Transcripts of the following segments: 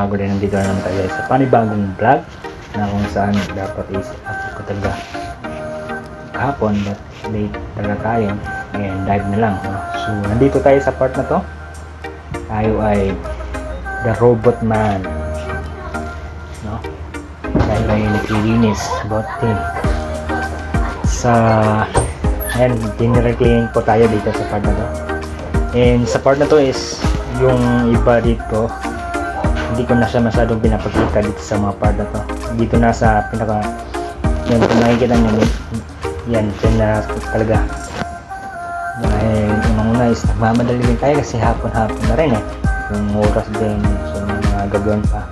mga gulay nandito na naman tayo sa panibagong vlog na kung saan dapat is upload ko talaga kahapon but late talaga tayo. Ngayon dive na lang so nandito tayo sa part na to. Tayo ay the robot man no? Tayo ay naglilinis about him. Sa ayan dinner cleaning po tayo dito sa part na to. And sa part na to is yung iba dito hindi ko na siya masyadong pinapakita dito sa mga part na to dito na sa pinaka yan kung nakikita nyo yan dyan na talaga dahil unang una is nagmamadali rin tayo kasi hapon-hapon na rin eh yung oras din so mga gagawin pa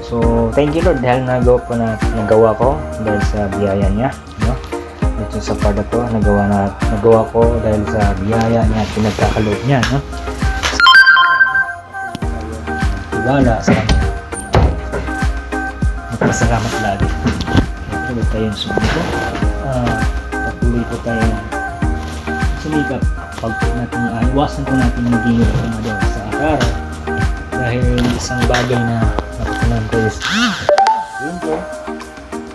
so thank you Lord dahil nagawa po na nagawa ko dahil sa biyaya niya no? dito sa part na to nagawa na nagawa ko dahil sa biyaya niya at pinagkakaloob niya no? Tiwala sa kanya magpasalamat lagi. Siyempre tayong sumito Ah, patuloy po tayong sumikap. Pag natin uh, iwasan po natin maging mga sa araw dahil isang bagay na natutunan ko is yun po.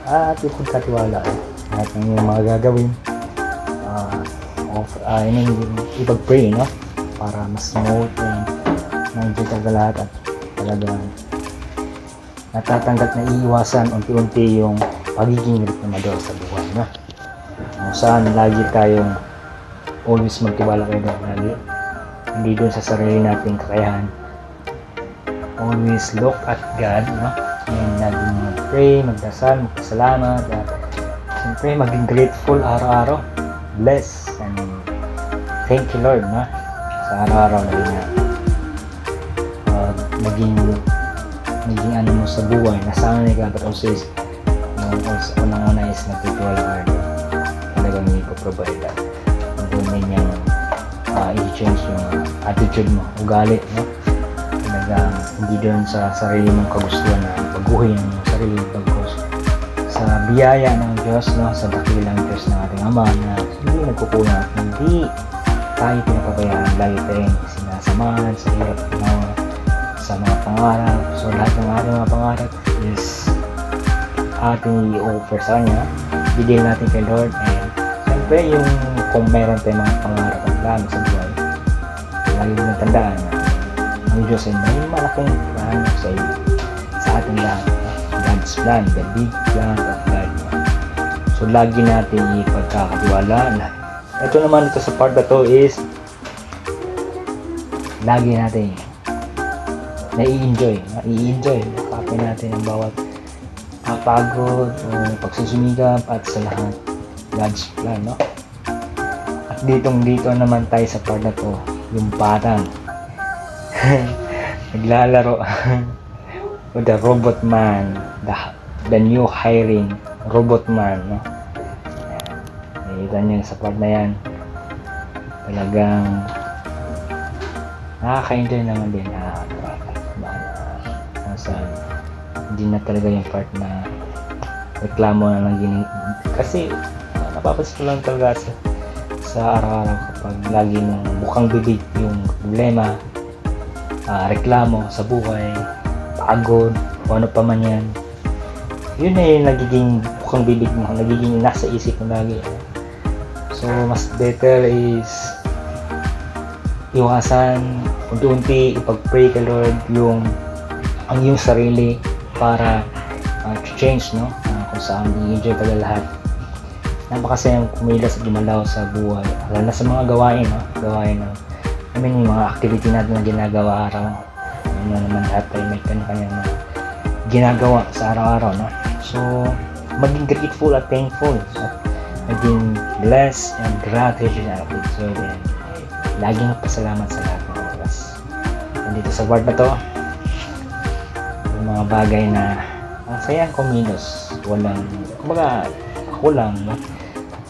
At yung pagkatiwala eh. lahat ng yung mga gagawin uh, of, uh, I mean, ipag-pray no? para mas smooth and nandiyan talaga lahat at talagang natatanggap na iiwasan unti-unti yung pagiging reklamador sa buhay no? kung saan lagi tayong always magtiwala kayo doon lagi hindi doon sa sarili nating kakayahan always look at God no? and laging mag-pray, magdasal, magpasalamat at siyempre maging grateful araw-araw bless and thank you Lord no? sa araw-araw na rin na uh, maging maging ano mo sa buhay nasanay ka but also is no, also unang-una is nagtitiwala ka rin talagang ipoprovide that doon na niyang uh, i-change yung uh, attitude mo, ugali, no? Talagang hindi doon sa sarili mong kagustuhan na baguhin yung sarili bagos sa biyaya ng Diyos, no? Sa dakilang Diyos ng ating Ama na hindi nagkukulang hindi tayo pinapabayaan lagi tayong sinasamahan sa hirap no? Sa mga pangarap. So lahat ng ating mga pangarap is ating i-offer sa Kanya. Bigay natin kay Lord and syempre yung kung meron tayong mga pangarap at plano sa buhay lagi mo tandaan na ang Diyos ay may malaking plano sa iyo sa ating lahat God's plan the big plan of God. So lagi natin ipagkakatiwala na ito naman ito sa part na to is lagi natin nai-enjoy nai-enjoy. Nakapin natin ang bawat kapagod o pagsusumikap at sa lahat. God's plan no? At ditong dito naman tayo sa part na to yung parang. Naglalaro. With the robot man the, the new hiring robot man no? Nakikita nyo sa part na yan. Talagang nakaka-enjoy naman din. Na hindi na talaga yung part na reklamo na lang gini kasi uh, ko lang talaga sa, sa araw-araw kapag lagi nung bukang bibig yung problema uh, reklamo sa buhay pagod o ano pa man yan. Yun na yung nagiging bukang bibig mo nagiging nasa isip mo lagi. So mas better is iwasan unti-unti ipag-pray kay Lord yung ang iyong sarili para uh, change no? Uh, kung saan i-enjoy talaga lahat. Napakasayang kumilos at gumalaw sa buhay lalo sa mga gawain no? Gawain no I mean yung mga activity natin na ginagawa araw na naman lahat tayo may kanya-kanya na ginagawa sa araw-araw no? So maging grateful at thankful. At maging blessed and gratitude attitude so then laging pasalamat sa lahat ng oras nandito sa word na to yung mga bagay na ang sayang kumilos walang kumbaga ako lang no?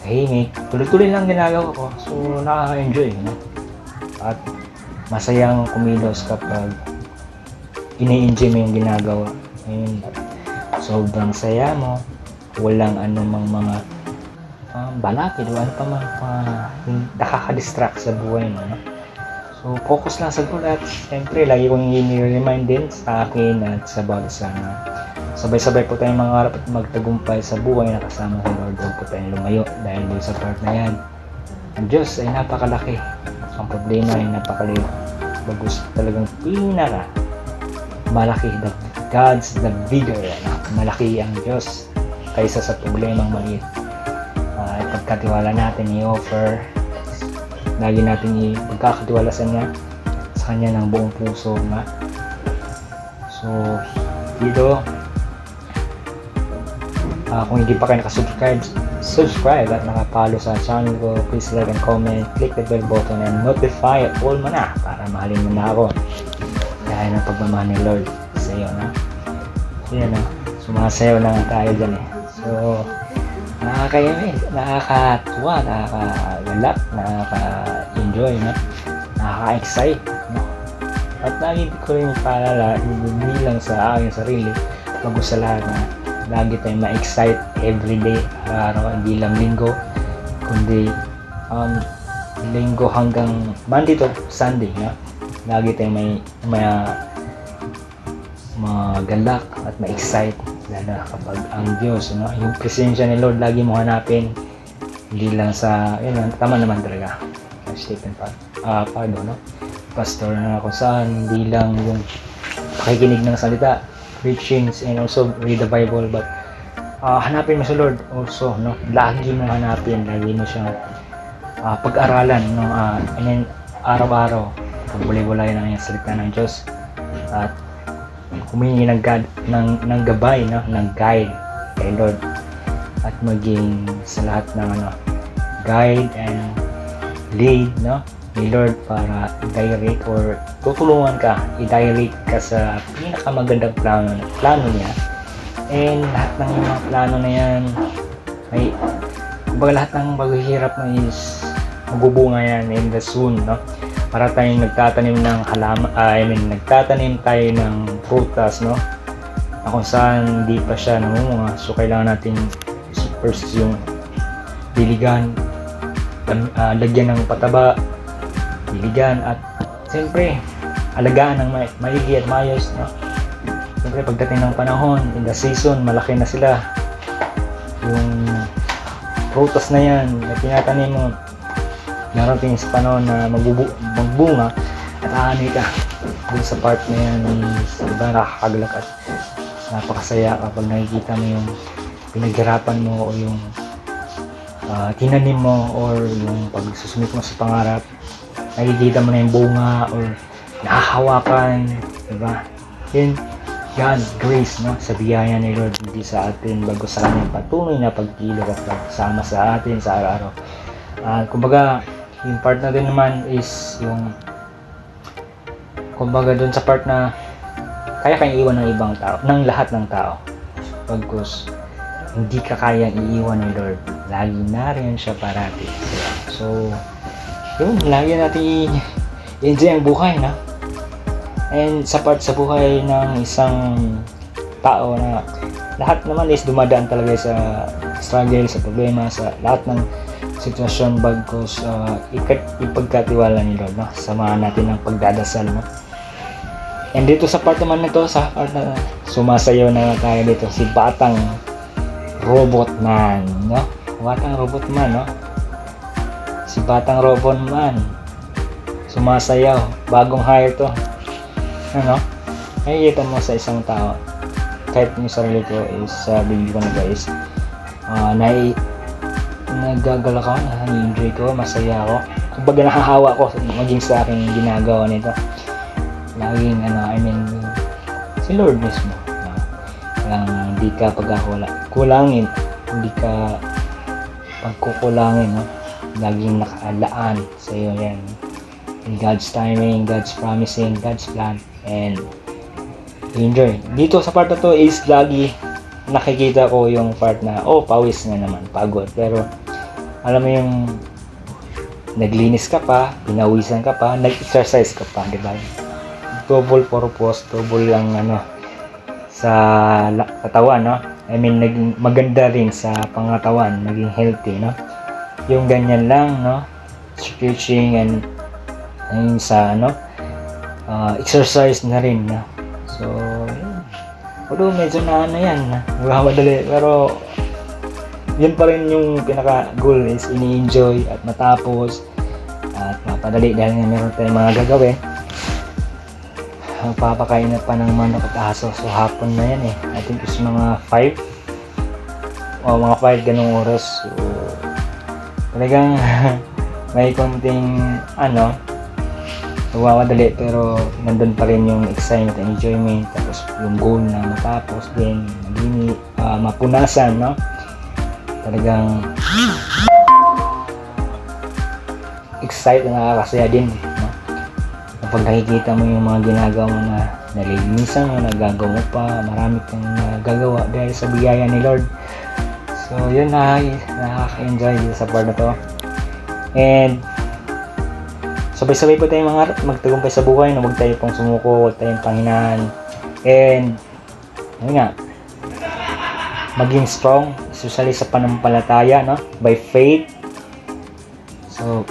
tahimik tuloy-tuloy lang ginagawa ko so nakaka-enjoy no? at masayang kumilos kapag ini-enjoy mo yung ginagawa ayun sobrang saya mo walang anumang mga um, balakid o ano pa man uh, nakaka-distract sa buhay mo no? So focus lang sa goal at siyempre, lagi kong i-remind din sa akin at sa bawat na sabay-sabay po tayong mangarap at magtagumpay sa buhay na kasama ko Lord. Huwag po tayong lumayo dahil doon sa part na yan. Ang Diyos ay napakalaki. Ang problema ay napakaliit. Bagus talagang pinaka malaki. The God's the bigger. Malaki ang Diyos kaysa sa problemang maliit. Uh, ipagkatiwala natin i-offer lagi natin ipagkakatiwala sa niya sa kanya ng buong puso nga so dito ah, kung hindi pa kayo nakasubscribe subscribe at nakapalo sa channel ko please like and comment click the bell button and notify all mo na para mahalin mo na ako. Dahil ng pagmamahal ni Lord sa iyo na so yan na sumasayaw na tayo dyan eh. So nakakayami, nakakatuwa, nakakagalak, nakaka-enjoy, no? nakaka-excite. No? At lagi ko rin paalala, hindi lang sa aking sarili, bago sa lahat na lagi tayong ma-excite everyday, araw-araw, hindi lang linggo, kundi um, linggo hanggang Monday to Sunday, no? lagi tayong may, may magalak at ma-excite lalo na kapag ang Diyos, no? yung presensya ni Lord lagi mo hanapin hindi lang sa, yun lang, tama naman talaga. Stephen pa, uh, Pardo, no? pastor na kung saan? Hindi lang yung pakikinig ng salita preachings and also read the Bible but uh, hanapin mo sa Lord also no? Lagi mo hanapin lagi mo siyang uh, pag-aralan no? Uh, and then araw-araw pagbulay-bulay ng yung salita ng Diyos at humingi ng, God, ng, ng gabay, no? ng guide kay Lord at maging sa lahat ng ano, guide and lead no? ni Lord para i-direct or tutulungan ka, i-direct ka sa pinakamagandang plano, plano niya and lahat ng mga plano na yan ay kumbaga lahat ng paghihirap na is magbubunga yan in the soon no? para tayong nagtatanim ng halaman, uh, I mean, nagtatanim tayo ng prutas, no? Na kung saan hindi pa siya namunga. So, kailangan natin first yung diligan, uh, lagyan ng pataba, diligan, at siyempre, alagaan ng ma maigi at mayos, no? Siyempre, pagdating ng panahon, in the season, malaki na sila. Yung prutas na yan, na tinatanim mo, narating sa panahon na magbubu magbunga at aani ka dun sa part na yan diba nakakagalak at napakasaya kapag nakikita mo yung pinaghirapan mo o yung uh, tinanim mo or yung pagsusumit mo sa pangarap nakikita mo na yung bunga or nahahawakan diba yun God's grace no? Sa biyaya ni Lord hindi sa atin bago sa kanyang patuloy na pagkilog at pagsama sa atin sa araw-araw. Uh, kumbaga yung part na din naman is yung kumbaga dun sa part na kaya kayang iwan ng ibang tao, ng lahat ng tao. Pagkus hindi ka kayang iiwan ng Lord. Lagi na rin siya parati. So, yun, lagi natin i-enjoy ang buhay, na. And sa part sa buhay ng isang tao na lahat naman is dumadaan talaga sa struggle, sa problema, sa lahat ng sitwasyon bagkos uh, ipagkatiwala ni Lord no? samahan natin ng pagdadasal no? and dito sa part naman nito sa part na sumasayaw na tayo dito si Batang Robot Man no? Batang Robot Man no? si Batang Robot Man sumasayaw bagong hire to ano nakikita mo sa isang tao kahit yung sarili ko is uh, ko na guys uh, nai nagagala ko, na-enjoy ko, masaya ako. Kumbaga nahahawa ko maging sa aking ginagawa nito. Laging ano, I mean, si Lord mismo. Hindi ka pagkakula, kulangin, hindi ka pagkukulangin, no? Laging nakaalaan sa iyo yan. In God's timing, God's promising, God's plan, and enjoy. Dito sa part na to is lagi nakikita ko yung part na, oh, pawis na naman, pagod. Pero, alam mo yung naglinis ka pa, pinawisan ka pa, nag-exercise ka pa, di ba? Double purpose, double lang ano, sa katawan, no? I mean, naging maganda rin sa pangatawan, naging healthy, no? Yung ganyan lang, no? Stretching and Ayun sa ano, ah, exercise na rin. No? So, yun. Although medyo na ano yan, nagmamadali. Pero, yun pa rin yung pinaka-goal is ini-enjoy at matapos at mapadali dahil nga meron tayong mga gagawin. Papakain na pa ng manok at aso. So, hapon na yan eh. I think is mga 5 o mga 5 ganong oras. So, talagang may konting ano, nagmamadali pero nandun pa rin yung excitement and enjoyment tapos yung goal na matapos din maging ah, mapunasan no talagang excited na nakakasaya din? Kapag nakikita mo yung mga ginagawa mo na nalilinisan mo nagagawa pa marami kang nagagawa dahil sa biyaya ni Lord so yun na nakaka-enjoy dito sa part na to and sabay-sabay po tayong mga magtagumpay sa buhay na huwag tayo pong sumuko, huwag tayong panghinaan. And, yun nga, maging strong, especially sa panampalataya, no? By faith. So,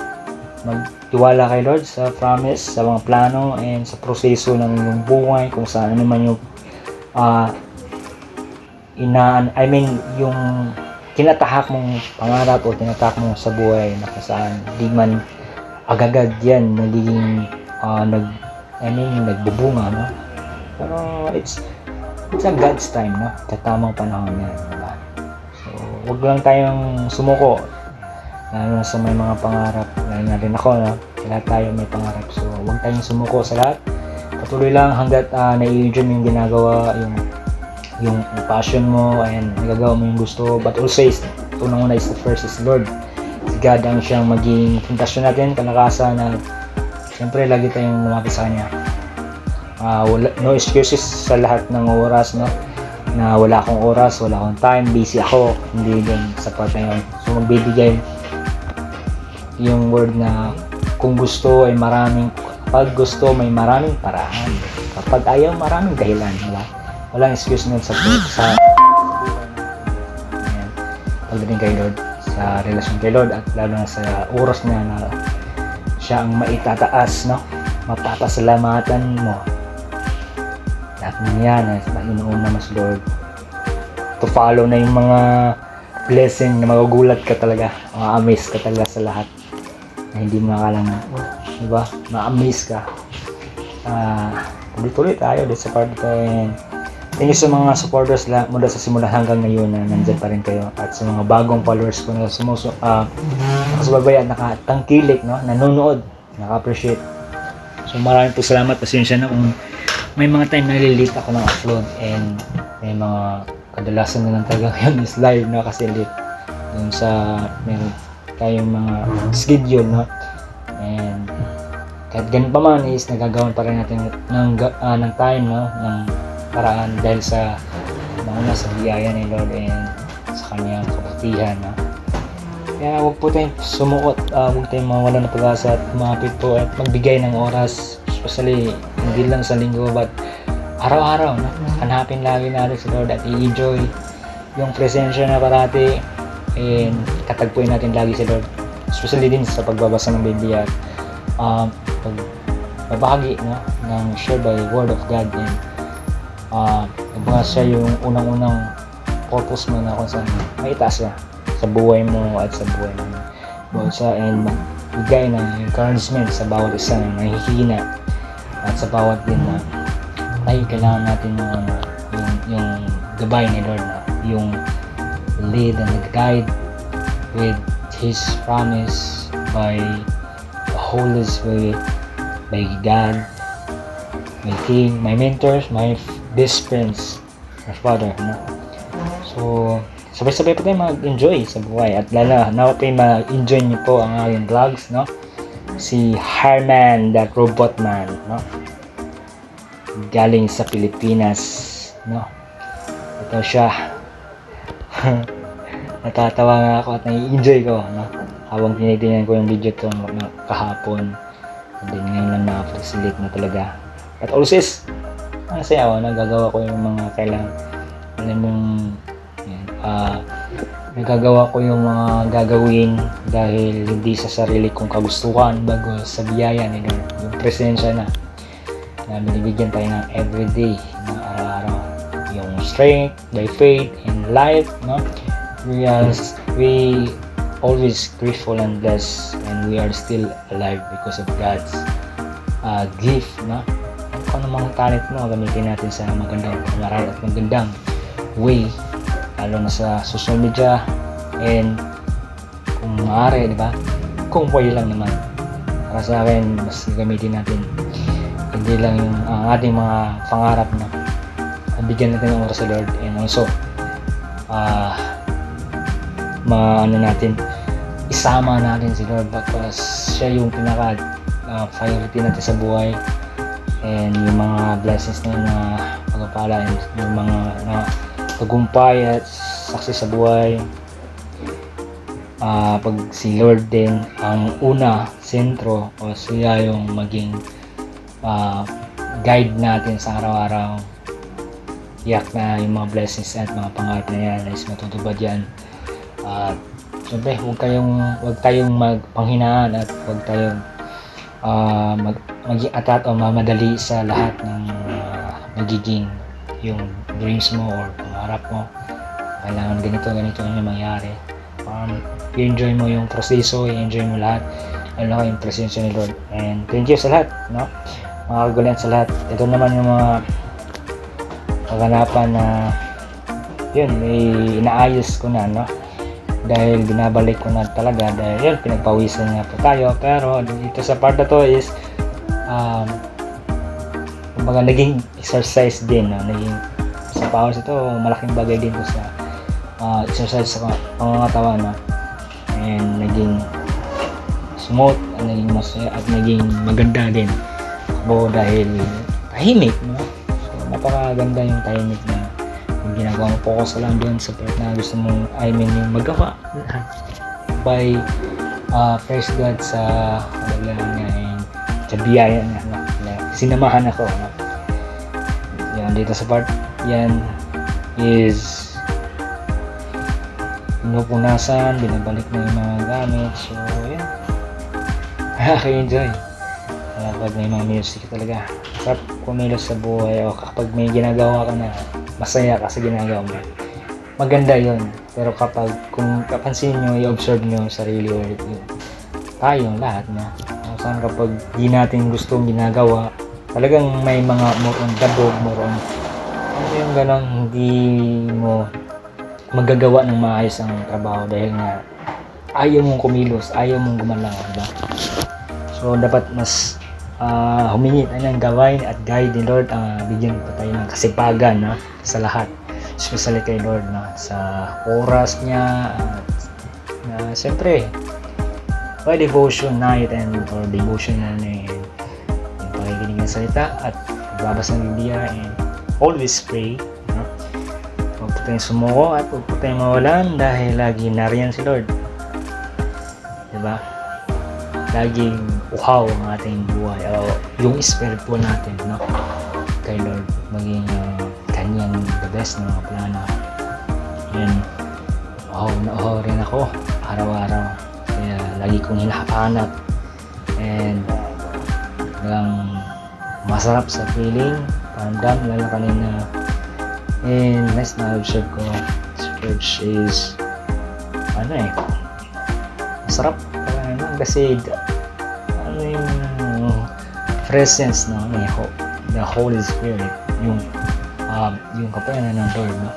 magtiwala kay Lord sa promise, sa mga plano, and sa proseso ng iyong buhay, kung saan ano man yung ah inaan, I mean, yung tinatahak mong pangarap o tinatahak mo sa buhay na kung saan di man agagad yan nagiging ah, nag I mean nagbubunga no? Pero it's it's a God's time no? Sa tamang panahon yan diba? so wag lang tayong sumuko lalo na sa may mga pangarap lalo na rin ako no lahat tayo may pangarap so wag tayong sumuko sa lahat patuloy lang hanggat uh, nai-enjoy yung ginagawa yung yung passion mo and nagagawa mo yung gusto but always unang-una is the first is Lord si God ang siyang maging fundasyon natin, kalakasan na siyempre lagi tayong lumapit sa Kanya. Ah, wala, no excuses sa lahat ng oras, no? Na wala akong oras, wala akong time, busy ako, hindi din sa part na yun. So magbibigay yung word na kung gusto ay maraming, kapag gusto may maraming paraan. Kapag ayaw, maraming dahilan, wala. Walang excuse nun sa, sa Ayan. Pagdating kay Lord sa relasyon kay Lord at lalo na sa oras niya na siya ang maitataas, no? Mapapasalamatan mo. Lahat ng yan, eh, inuuna mas Lord. To follow na yung mga blessing na magugulat ka talaga. Ma-amaze ka talaga sa lahat. Na hindi mo nakala na, oh, diba? Ma-amaze ka. Ah, tuloy-tuloy tayo dito sa part ko and Thank you sa mga supporters la, mula sa simula hanggang ngayon na nandyan pa rin kayo at sa mga bagong followers ko na sumuso, uh, nakasubabay at nakatangkilik, no? nanonood, naka-appreciate. So maraming po salamat, pasensya na kung may mga time na nalilate ako ng upload and may mga kadalasan na lang talaga ngayon is live na kasi late yung sa meron tayong mga schedule no and kahit ganun pa man is nagagawan pa rin natin ng, uh, ng time no ng paraan dahil sa nauna sa biyaya ni Lord and sa kanyang kabutihan. No? Kaya huwag po tayong sumukot, uh, huwag tayong mawala ng pag-asa at kumapit po at magbigay ng oras, especially hindi lang sa linggo but araw-araw. No? Hanapin lagi natin si Lord at i-enjoy yung presensya na parati and katagpuin natin lagi si Lord. Especially din sa pagbabasa ng Biblia. At um, pag babahagi no, ng share by Word of God. And uh, kumbaga siya yung unang-unang purpose mo na kung saan maitaas ka sa buhay mo at sa buhay bawat isa. And magbigay ng encouragement sa bawat isa na nahihina at sa bawat din na ay kailangan natin yung, yung, yung gabay ni Lord na yung lead and guide with His promise by the Holy Spirit by God my king, my mentors, my best friends, my father, no? So, sabay-sabay po tayo mag-enjoy sa buhay at lalo, na po ma-enjoy niyo po ang aking vlogs, no? Si Harman, the robot man, no? Galing sa Pilipinas, no? Ito siya. Natatawa nga ako at nai-enjoy ko, no? Habang tinitingnan ko yung video to kahapon. And then ngayon lang na-facilitate na talaga at always, masaya ako, nagagawa ko yung mga kailangan. Alam mong, yan, ah, nagagawa ko yung mga gagawin dahil hindi sa sarili kong kagustuhan bago sa biyaya ni Lord. Yung presensya na na binibigyan tayo ng everyday. Yung strength by faith in life, no? We are, we always grateful and blessed and we are still alive because of God's uh, gift, no? Kung ano mga talent mo, gamitin natin sa magandang pamaral at magandang way lalo na sa social media and kung maaari, di ba? Kung pwede lang naman. Para sa akin, mas gamitin natin hindi lang yung ang ating mga pangarap na bigyan natin ng oras sa Lord. And also ah maano natin isama natin si Lord because siya yung pinaka uh, priority natin sa buhay. And yung mga blessings na na pagpapala and yung mga na tagumpay at success sa buhay. Ah pag si Lord din ang una sentro o siya yung maging ah, guide natin sa araw-araw yak na yung mga blessings at mga pangarap na yan is matutupad yan. At syempre huwag kayong huwag tayong magpanghinaan at huwag tayong ah, mag maging atat o mamadali sa lahat ng magiging yung dreams mo or pangarap mo. Kailangan ganito ganito yung mangyari. Um, i-enjoy mo yung proseso i-enjoy mo lahat. Ano yung presensya ni Lord. And thank you sa lahat no? Mga kagalian sa lahat. Ito naman yung mga kaganapan na yun may inaayos ko na no dahil binabalik ko na talaga dahil yun pinagpawisan nga po tayo pero dito sa part na to is um, kumbaga naging exercise din no? naging sa powers ito malaking bagay din to sa uh, exercise sa pangangatawan no? and naging smooth at naging masaya at naging maganda din ako dahil tahimik no? Napakaganda yung tahimik na yung ginagawa mo focus ka lang doon sa part na gusto mong I mean yung magawa by uh, first God sa kalagayan niya and sa biyaya niya no? na sinamahan ako no? yan dito sa part yan is pinupunasan, binabalik na yung mga gamit. So, yan. Nakaka-enjoy. Uh, pag may mga music talaga. Sarap kumilos sa buhay o kapag may ginagawa ka na masaya ka sa ginagawa mo. Maganda yon Pero kapag kung kapansin nyo, i-observe nyo sarili o yung tayo, lahat na. Saan kapag di natin gustong ginagawa, talagang may mga more on dabog, more on ano yung ganang hindi mo magagawa ng maayos ang trabaho dahil nga ayaw mong kumilos, ayaw mong gumalaw, diba? So, dapat mas ah, humingi tayo ng gawain at guide ni Lord, ah, bigyan pa tayo ng kasipagan na sa lahat. Especially kay Lord na sa oras niya at na siyempre by devotion night and or devotion na and yung pakikinig ng salita at pagbabasa ng Biblia and always pray no? huwag po tayong sumuko at huwag po tayong mawalan dahil lagi nariyan si Lord diba laging uhaw ang ating buhay o yung spirit po natin no? kay Lord maging uh, kanyang the best na mga plano. Yan. Uhaw na uhaw rin ako araw-araw. Kaya lagi kong hinahanap. And hanggang masarap sa feeling. Paramdam lalo kanina and next na observe ko church is ano eh masarap. Ano, kasi presence no? Ni ho, the Holy Spirit yung um, yung kapayanan ng Lord no?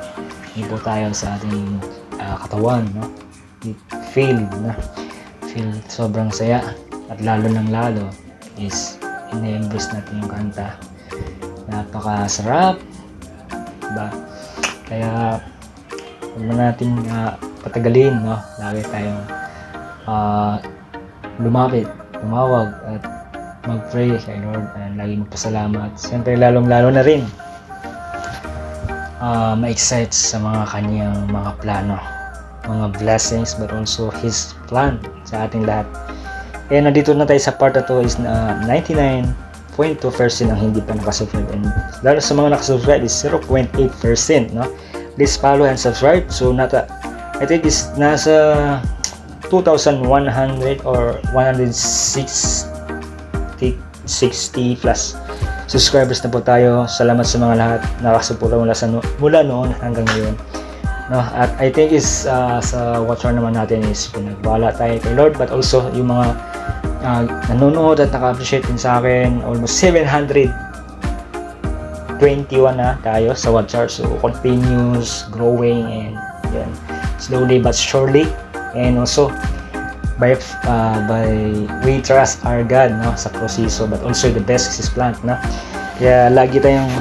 Hindi tayo sa ating ah, katawan no? Feel na feel sobrang saya at lalo ng lalo is ina-embrace natin yung kanta. Napakasarap diba? Kaya huwag na natin ah, patagalin no? Lagi tayong ah, lumapit tumawag at mag-pray kay Lord and lagi magpasalamat. Siyempre lalong lalo na rin ah, ma-excite sa mga kanyang mga plano mga blessings but also His plan sa ating lahat. Eh nandito na tayo sa part na to is na 99.2% ang hindi pa nakasubscribe. And lalo sa mga nakasubscribe is 0.8% no? Please follow and subscribe. So nata I think is nasa 2,100 or 160 60 plus subscribers na po tayo. Salamat sa mga lahat nakasuporta mula sa mula noon hanggang ngayon. No, at I think is uh, sa watcher naman natin is pinagwala tayo kay Lord but also yung mga uh, nanonood at naka-appreciate din sa akin almost 700 21 na tayo sa watcher so continuous growing and yan slowly but surely and also by uh, by we trust our God no sa proseso but also the best is His plan no. Kaya lagi tayong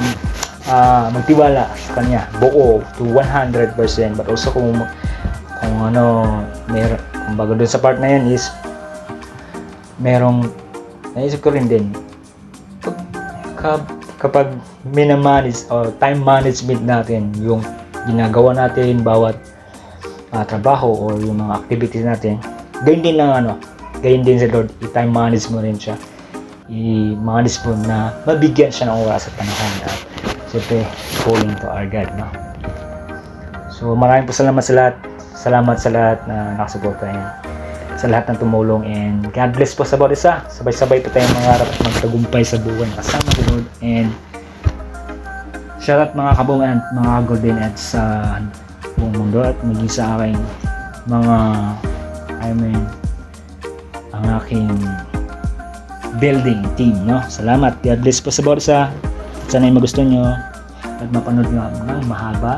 uh, magtiwala sa kanya buo to 100% but also kung kung ano mer kumbaga dun sa part na yan is merong naisip ko rin din pag, ka- kapag minamanage or time management natin yung ginagawa natin bawat ah, trabaho or yung mga activities natin gayon din lang ano gayon din sa Lord i-time manage mo rin siya. I-manage mo na mabigyan siya ng oras at panahon at siyempre calling to our God no? So maraming po salamat sa lahat. Salamat sa lahat na nakasuporta niya. Sa lahat ng tumulong and God bless po sa bawat isa. Sabay-sabay po tayong mangarap at magtagumpay sa buwan kasama ni Lord and shout out mga kabungan at mga golden at sa buong mundo at maging sa aking mga I mean ang aking building team no? Salamat. God bless po sa bawat isa sana yung magustuhan nyo at mapanood nyo mga mahaba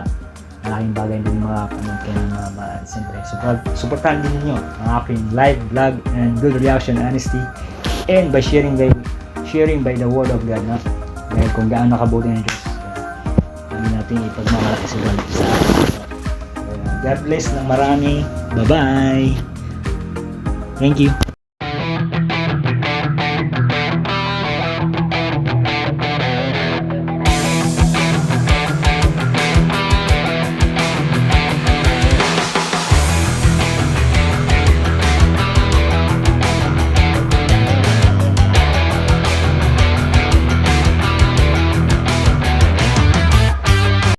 malaking bagay din mga panood kayo ng mga mga siyempre support, supportahan din ninyo ang aking live vlog and good reaction honesty and by sharing by sharing by the word of God no? dahil kung gaano nakabuti ng Diyos lagi natin ipagmamalaki sa atin. So, God bless ng marami. Bye bye thank you